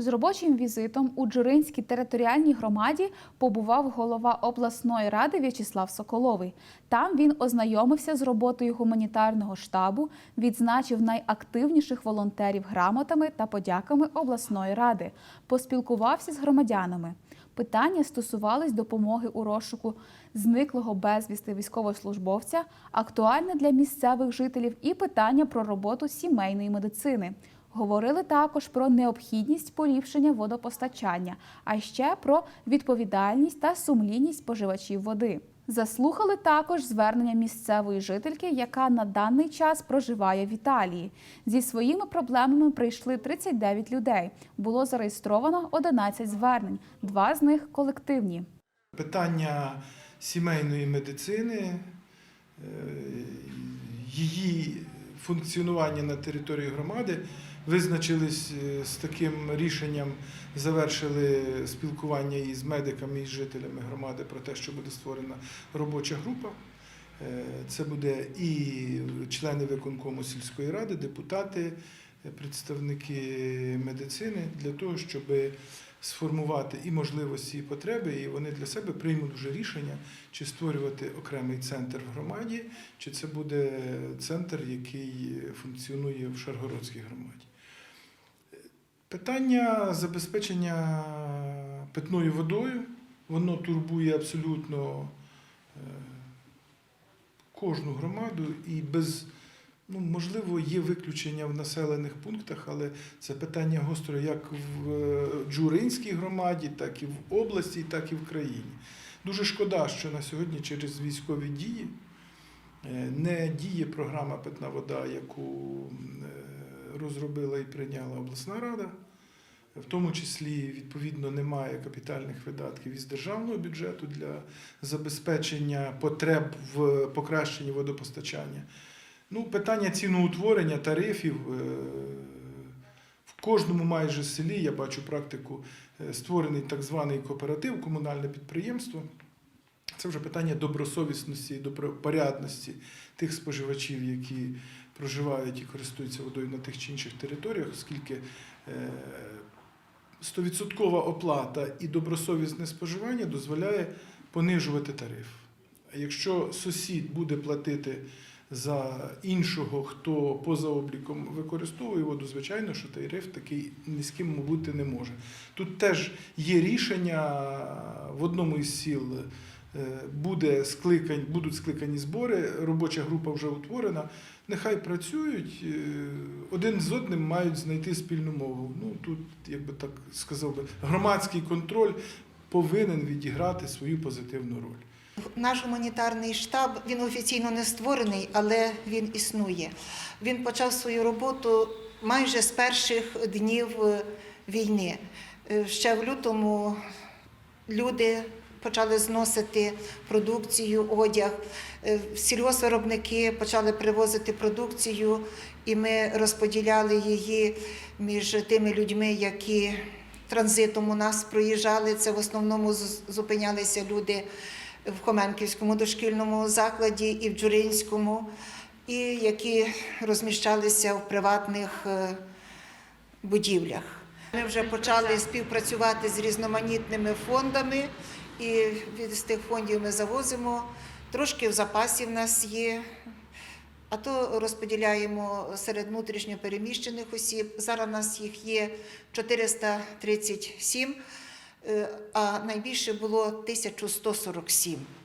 З робочим візитом у Джуринській територіальній громаді побував голова обласної ради В'ячеслав Соколовий. Там він ознайомився з роботою гуманітарного штабу, відзначив найактивніших волонтерів грамотами та подяками обласної ради, поспілкувався з громадянами. Питання стосувались допомоги у розшуку зниклого безвісти військовослужбовця, актуальне для місцевих жителів і питання про роботу сімейної медицини. Говорили також про необхідність поліпшення водопостачання, а ще про відповідальність та сумлінність споживачів води. Заслухали також звернення місцевої жительки, яка на даний час проживає в Італії. Зі своїми проблемами прийшли 39 людей. Було зареєстровано 11 звернень, два з них колективні. Питання сімейної медицини, е, її функціонування на території громади визначились е, з таким рішенням, завершили спілкування із медиками і з жителями громади про те, що буде створена робоча група. Е, Це буде і члени виконкому сільської ради, депутати, е, представники медицини для того, щоб сформувати і можливості, і потреби, і вони для себе приймуть вже рішення, чи створювати окремий центр в громаді, чи це буде центр, який функціонує в Шаргородській громаді. Питання забезпечення питною водою, воно турбує абсолютно е, кожну громаду і без, ну, можливо, є виключення в населених пунктах, але це питання гостро як в е, Джуринській громаді, так і в області, так і в країні. Дуже шкода, що на сьогодні через військові дії е, не діє програма Питна вода, яку е, розробила і прийняла обласна рада. В тому числі, відповідно, немає капітальних видатків із державного бюджету для забезпечення потреб в покращенні водопостачання. Ну, питання ціноутворення тарифів е, в кожному майже селі я бачу практику е, створений так званий кооператив, комунальне підприємство. Це вже питання добросовісності і добропорядності тих споживачів, які проживають і користуються водою на тих чи інших територіях, оскільки е, стовідсоткова оплата і добросовісне споживання дозволяє понижувати тариф. А якщо сусід буде платити за іншого, хто поза обліком використовує воду, звичайно, що тариф такий низьким бути не може. Тут теж є рішення в одному із сіл. е, Буде скликань, будуть скликані збори, робоча група вже утворена. Нехай працюють, е, один з одним мають знайти спільну мову. Ну тут, як би так сказав би, громадський контроль повинен відіграти свою позитивну роль. Наш гуманітарний штаб він офіційно не створений, але він існує. Він почав свою роботу майже з перших днів е, війни. Е, Ще в лютому люди почали зносити продукцію, одяг. Е, Сільгоспвиробники почали привозити продукцію, і ми розподіляли її між тими людьми, які транзитом у нас проїжджали. Це в основному зупинялися люди в Хоменківському дошкільному закладі і в Джуринському, і які розміщалися в приватних е, будівлях. Ми вже почали співпрацювати з різноманітними фондами, і з тих фондів ми завозимо. Трошки в запасі в нас є, а то розподіляємо серед внутрішньо переміщених осіб. Зараз у нас їх є 437, е, а найбільше було 1147.